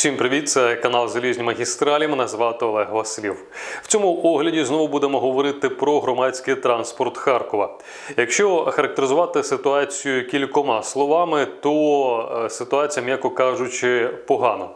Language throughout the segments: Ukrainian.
Всім привіт! Це канал Залізні магістралі. Мене звати Олег Василів. В цьому огляді знову будемо говорити про громадський транспорт Харкова. Якщо характеризувати ситуацію кількома словами, то е, ситуація, м'яко кажучи, погана.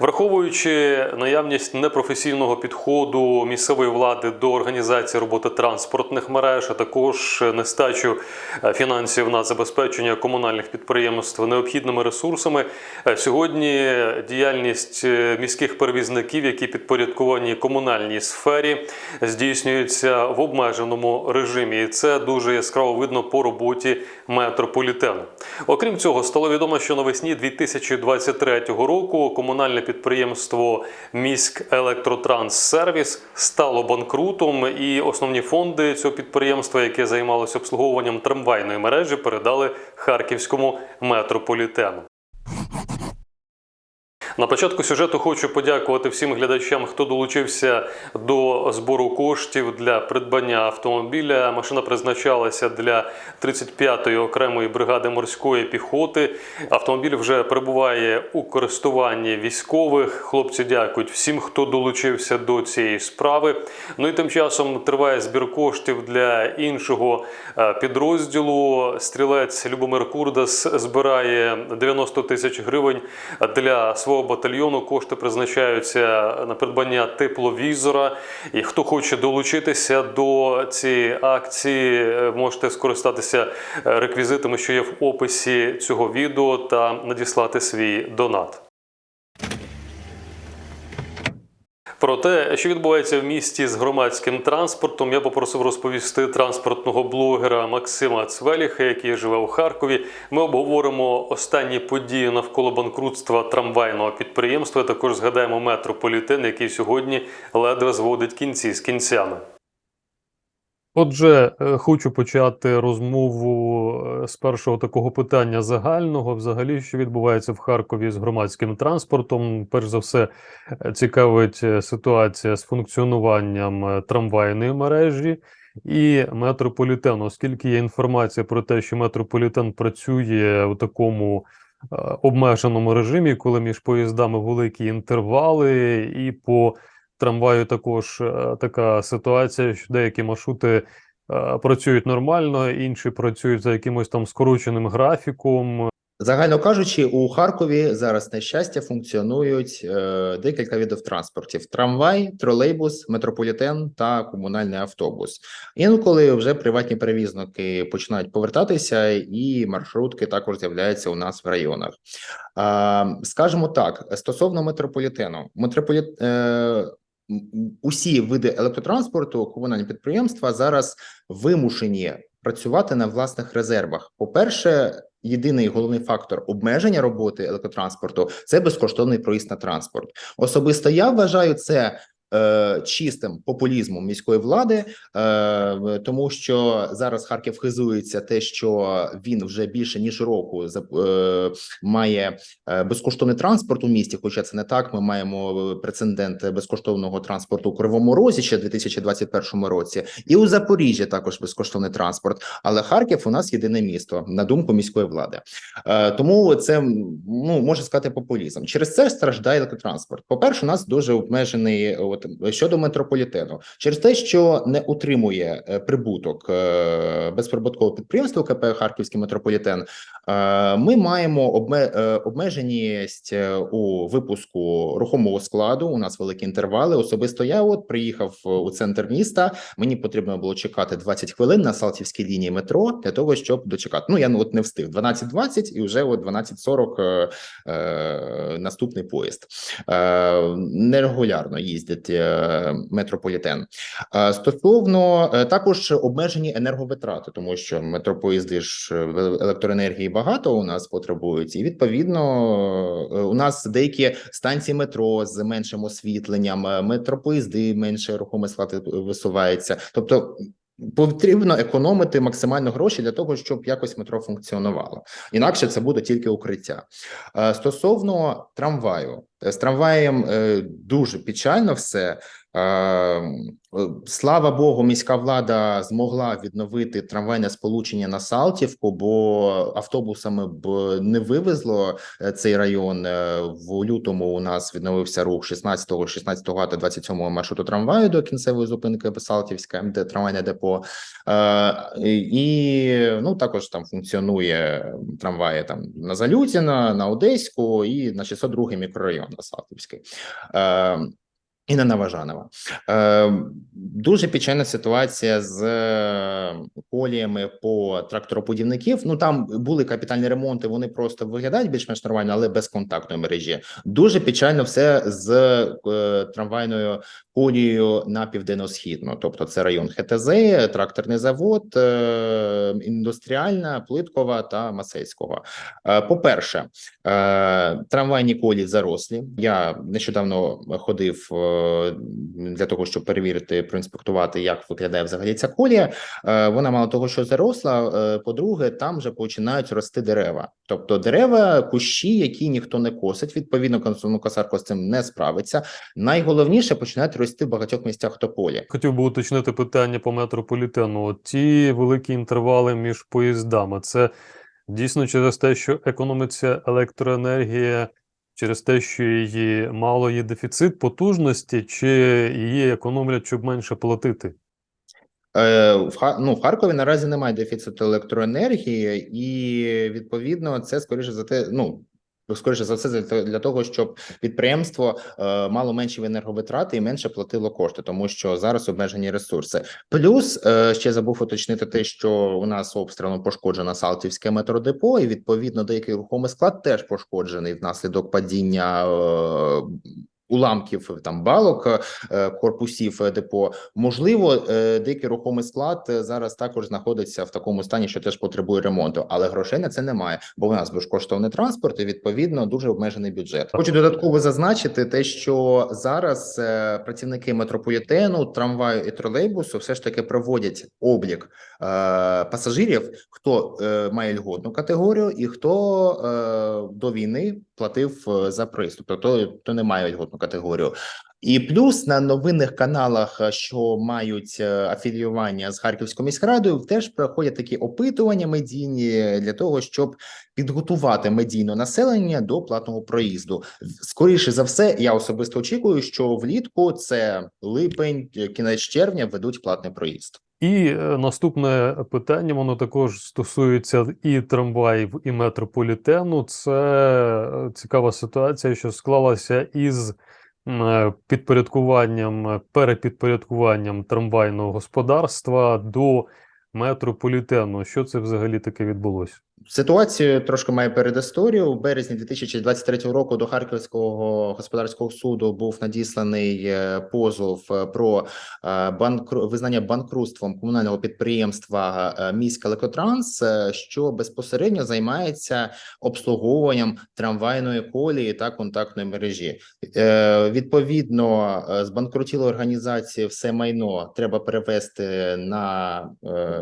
Враховуючи наявність непрофесійного підходу місцевої влади до організації роботи транспортних мереж, а також нестачу е, фінансів на забезпечення комунальних підприємств необхідними ресурсами, е, сьогодні діяльність е, міських перевізників, які підпорядковані комунальній сфері, здійснюється в обмеженому режимі, і це дуже яскраво видно по роботі метрополітену. Окрім цього, стало відомо, що навесні 2023 року комунальне підприємство Міськ Електротранссервіс стало банкрутом, і основні фонди цього підприємства, яке займалося обслуговуванням трамвайної мережі, передали харківському метрополітену. На початку сюжету хочу подякувати всім глядачам, хто долучився до збору коштів для придбання автомобіля. Машина призначалася для 35-ї окремої бригади морської піхоти. Автомобіль вже перебуває у користуванні військових. Хлопці дякують всім, хто долучився до цієї справи. Ну і тим часом триває збір коштів для іншого е, підрозділу. Стрілець Любомир Курдас збирає 90 тисяч гривень для свого батальйону. Кошти призначаються на придбання тепловізора. І хто хоче долучитися до цієї акції, можете скористатися е, реквізитами, що є в описі цього відео, та надіслати свій донат. Про те, що відбувається в місті з громадським транспортом, я попросив розповісти транспортного блогера Максима Цвеліха, який живе у Харкові. Ми обговоримо останні події навколо банкрутства трамвайного підприємства. Також згадаємо метрополітен, який сьогодні ледве зводить кінці з кінцями. Отже, е, хочу почати розмову е, з першого такого питання загального. Взагалі, що відбувається в Харкові з громадським транспортом. Перш за все, е, цікавить ситуація з функціонуванням трамвайної мережі і метрополітену, оскільки є інформація про те, що метрополітен працює у такому обмеженому режимі, коли між поїздами великі інтервали, і по трамваю також е, така ситуація, що деякі маршрути е, працюють нормально, інші працюють за якимось там скороченим графіком. Загально кажучи, у Харкові зараз на щастя функціонують е, декілька видів транспортів: трамвай, тролейбус, метрополітен та комунальний автобус. Інколи вже приватні перевізники починають повертатися, і маршрутки також з'являються у нас в районах. А, скажімо так, стосовно метрополітену, метрополіт. Е, Усі види електротранспорту, комунальні підприємства зараз вимушені працювати на власних резервах. По-перше, єдиний головний фактор обмеження роботи електротранспорту це безкоштовний проїзд на транспорт. Особисто я вважаю це. Е, Чистим популізмом міської влади, е, тому що зараз Харків хизується те, що він вже більше ніж року е, має безкоштовний транспорт у місті. Хоча це не так. Ми маємо прецедент безкоштовного транспорту у Кривому Розі ще в 2021 році, і у Запоріжжі також безкоштовний транспорт. Але Харків у нас єдине місто на думку міської влади. Тому це ну можна сказати популізм. Через це страждає електротранспорт. По перше, у нас дуже обмежений от щодо метрополітену, через те, що не утримує е, прибуток е, безприбуткового підприємства КП Харківський метрополітен. е, Ми маємо обмеженість у випуску рухомого складу. У нас великі інтервали. Особисто я от приїхав у центр міста. Мені потрібно було чекати 20 хвилин на Салтівській лінії метро для того, щоб дочекати. Ну я от не встиг 12.20 і вже от 12.40 е, наступний поїзд. Нерегулярно їздять е, метрополітен. Стосовно е, також обмежені енерговитрати, тому що метропоїзди ж е, електроенергії багато у нас потребують, і відповідно у нас деякі станції метро з меншим освітленням, метропоїзди менше рухоме склад висувається. Тобто потрібно економити максимально гроші для того, щоб якось метро функціонувало. Інакше це буде тільки укриття. Е, Стосовно трамваю, з трамваєм е, дуже печально все. Е, Слава Богу, міська влада змогла відновити трамвайне сполучення на Салтівку, бо автобусами б не вивезло е, цей район. Е, В лютому у нас відновився рух 16, 16 та 27 маршруту трамваю до кінцевої зупинки Салтівська, де трамвайне депо. І ну також там функціонує трамваї там на Залютіна, на Одеську і на 602 мікрорайон на Салтівський. І на Новожанова. Е, дуже печальна ситуація з е, коліями по трактороподівників. Ну там були капітальні ремонти, вони просто виглядають більш-менш нормально, але без контактної мережі. Дуже печально все з е, трамвайною колією на південно-східну. Тобто, це район ХТЗ, тракторний завод, е, індустріальна, плиткова та Масейського. Е, по-перше, Е, Трамвайні колії зарослі. Я нещодавно ходив е, для того, щоб перевірити, проінспектувати, як виглядає взагалі ця колія. Е, Вона мало того, що заросла. е, По-друге, там вже починають рости дерева, тобто дерева, кущі, які ніхто не косить. Відповідно, консумну косарко з цим не справиться. Найголовніше починають рости в багатьох місцях тополі. Хотів би уточнити питання по метрополітену. Ті великі інтервали між поїздами. Це дійсно через те, що економиться електроенергія, через те, що її мало є дефіцит потужності, чи її економлять, щоб менше платити? Е, в ну, в Харкові наразі немає дефіциту електроенергії, і відповідно це скоріше за те, ну. Скоріше за все, для того, щоб підприємство е, мало менші енерговитрати і менше платило кошти, тому що зараз обмежені ресурси. Плюс е, ще забув уточнити те, що у нас обстрілом пошкоджено Салтівське метродепо, і відповідно деякий рухомий склад теж пошкоджений внаслідок падіння е, уламків там балок е, корпусів е, депо. Можливо, е, деякий рухомий склад е, зараз також знаходиться в такому стані, що теж потребує ремонту, але грошей на це немає, бо у нас безкоштовний транспорт і відповідно дуже обмежений бюджет. Хочу додатково зазначити те, що зараз е, працівники метрополітену, трамваю і тролейбусу все ж таки проводять облік е, пасажирів, хто е, має льготну категорію і хто е, до війни платив е, за проїзд, тобто той, хто не має категорію. І плюс на новинних каналах, е, що мають е, афіліювання з Харківською міськрадою, теж проходять такі опитування медійні для того, щоб підготувати медійне населення до платного проїзду. Скоріше за все, я особисто очікую, що влітку це липень, е, кінець червня ведуть платний проїзд. І наступне питання, воно також стосується і трамваїв, і метрополітену. Це цікава ситуація, що склалася із підпорядкуванням, е, перепідпорядкуванням трамвайного господарства до метрополітену. Що це взагалі таке відбулося? Ситуацію трошки має передісторію. У березні 2023 року до Харківського господарського суду був надісланий е, позов е, про е, банкру... визнання банкрутством комунального підприємства е, «Міськ Електротранс», що безпосередньо займається обслуговуванням трамвайної колії та контактної мережі. Відповідно, збанкрутілої організації все майно треба перевести на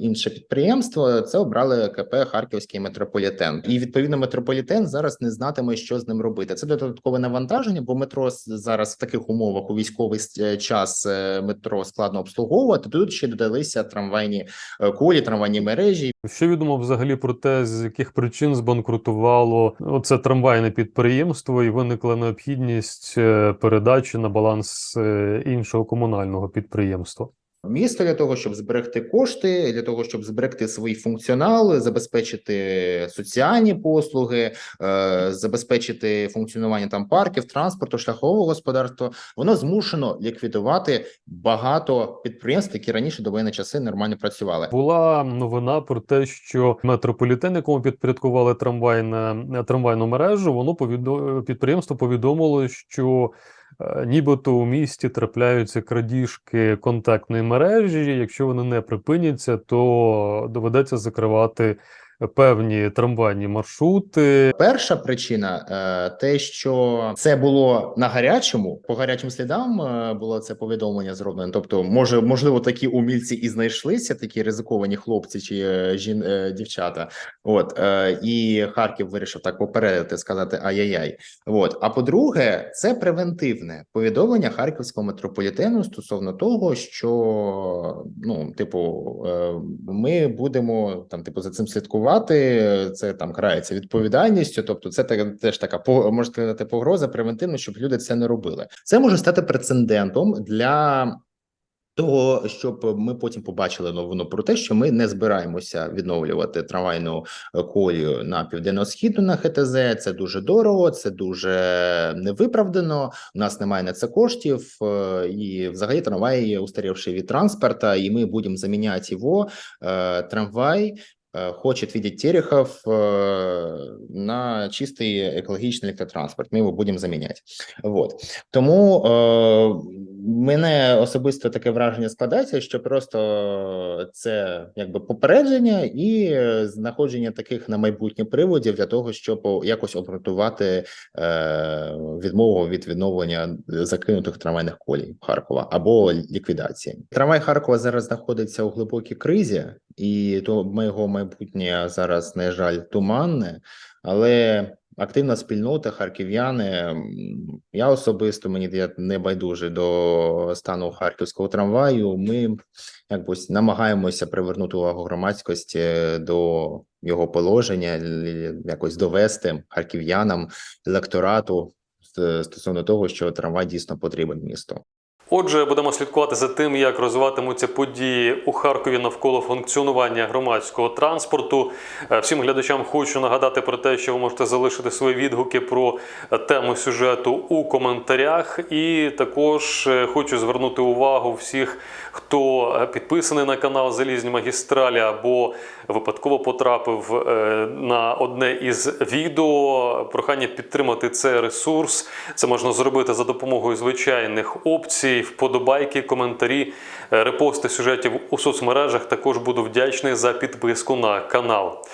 інше підприємство. Це обрали КП Харківський метрополітен. І відповідно метрополітен зараз не знатиме, що з ним робити. Це додаткове навантаження, бо метро зараз в таких умовах у військовий е, час е, метро складно обслуговувати. Тут ще додалися трамвайні е, колі, трамвайні мережі. Що відомо взагалі про те, з яких причин збанкрутувало оце трамвайне підприємство, і виникла необхідність передачі на баланс іншого комунального підприємства? Місто для того, щоб зберегти кошти, для того, щоб зберегти свій функціонал, забезпечити соціальні послуги, е, забезпечити функціонування там парків, транспорту, шляхового господарства, воно змушено ліквідувати багато підприємств, які раніше до воєнні часи нормально працювали. Була новина про те, що метрополітен, якому підпорядкували трамвайне трамвайну мережу, воно повідо... підприємство повідомило, що нібито у місті трапляються крадіжки контактної мережі. Якщо вони не припиняться, то доведеться закривати певні трамвайні маршрути. Перша причина е, те, що це було на гарячому, по гарячим слідам е, було це повідомлення зроблено. Тобто, може, можливо, такі умільці і знайшлися, такі ризиковані хлопці чи е, жін, дівчата. От і Харків вирішив так попередити, сказати ай-яй-яй. От а по-друге, це превентивне повідомлення харківського метрополітену стосовно того, що ну, типу, ми будемо там, типу, за цим слідкувати. Це там крається відповідальністю. Тобто, це теж така можна сказати погроза превентивно, щоб люди це не робили. Це може стати прецедентом для. Того, щоб ми потім побачили новину про те, що ми не збираємося відновлювати трамвайну е, колію на південно-східну на ХТЗ. Це дуже дорого, це дуже невиправдано. У нас немає на це коштів, е, і взагалі трамвай є устарівший від транспорта, і ми будемо заміняти його. Е, Трамвай хочет видеть Терехов э, на чистый экологичный электротранспорт. Мы его будем заменять. Вот. Тому е, мене особисто таке враження складається, що просто це якби попередження і знаходження таких на майбутнє приводів для того, щоб якось обґрунтувати е, відмову від відновлення закинутих трамвайних колій Харкова або ліквідації. Трамвай Харкова зараз знаходиться у глибокій кризі, і то його майбутнє зараз, на жаль, туманне, але активна спільнота, харків'яни. Я особисто мені не байдужий до стану харківського трамваю. Ми якось намагаємося привернути увагу громадськості до його положення, якось довести харків'янам, електорату стосовно того, що трамвай дійсно потрібен місту. Отже, будемо слідкувати за тим, як розвиватимуться події у Харкові навколо функціонування громадського транспорту. Е, Всім глядачам хочу нагадати про те, що ви можете залишити свої відгуки про тему сюжету у коментарях. І також е, хочу звернути увагу всіх, хто е, підписаний на канал Залізні магістралі або випадково потрапив на одне із відео. Прохання підтримати цей ресурс. Це можна зробити за допомогою звичайних опцій, вподобайки, коментарі, е, репости сюжетів у соцмережах. Також буду вдячний за підписку на канал.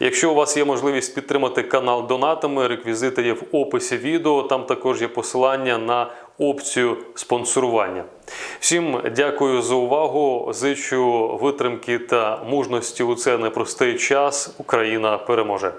Якщо у вас є можливість підтримати канал донатами, реквізити є в описі відео. Там також є посилання на опцію спонсорування. Всім дякую за увагу. Зичу витримки та мужності у цей непростий час. Україна переможе.